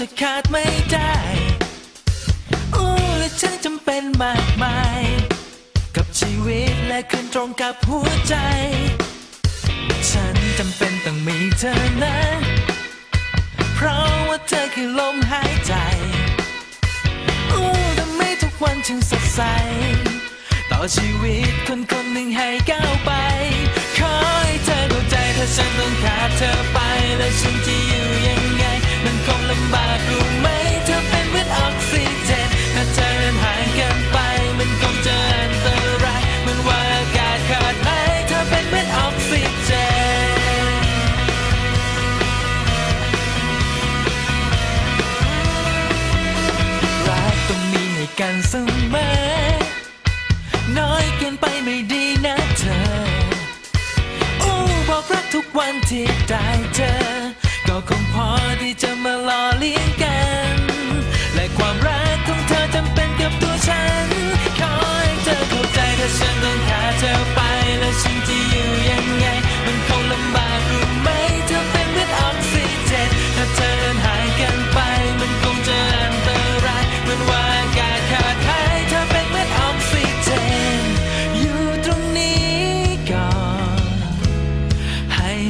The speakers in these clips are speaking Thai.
จะขาดไม่ได้โอ้และฉันจำเป็นมากมาย กับชีวิตและคืนตรงกับหัวใจ ฉันจำเป็นต้องมีเธอนะ เพราะว่าเธอคือลมหายใจโอ้ทำให้ทุกวันฉันสดใส ต่อชีวิตคนคนหนึ่งให้ก้าวไป กันเสมอ น้อยเกินไปไม่ดีนะเธอโอ้บอกรักทุกวันที่ได้เจอ ก็คงพอที่จะมาหล่อเลี้ยงกัน และความรักของเธอจำเป็นกับตัวฉัน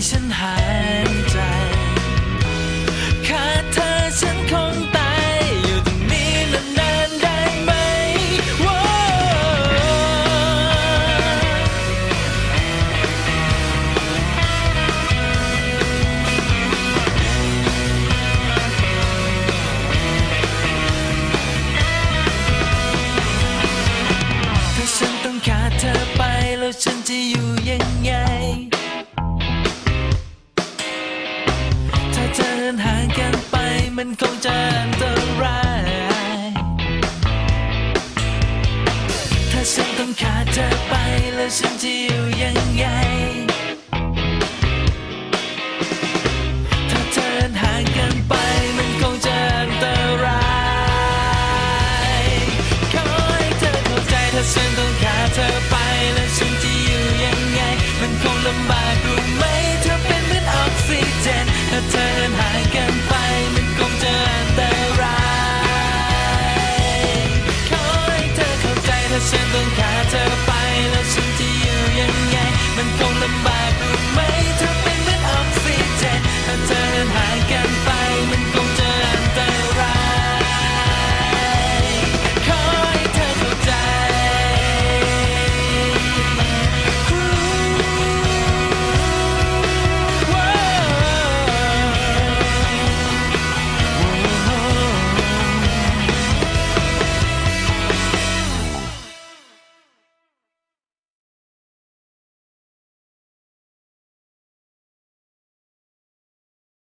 ฉันหายใจ ขาดเธอฉันคงตายอยู่ตรงนี้นานๆได้ไหมว้าวถ้าฉันต้องขาดเธอไปแล้วฉันจะอยู่ยังไง ขาดเธอไปแล้วฉันจะอยู่ยังไง ถ้าเธอห่างกันไปมันคงจะอันตรายขอให้เธอเข้าใจถ้าฉันต้องขาดเธอไปแล้วฉันจะอยู่ยังไง มันคงลำบากรู้ไหมเธอเป็นเหมือนออกซิเจนถ้าเธอห่างกันไปมันคงจะอันตรายขอให้เธอเข้าใจถ้าฉันต้องขาด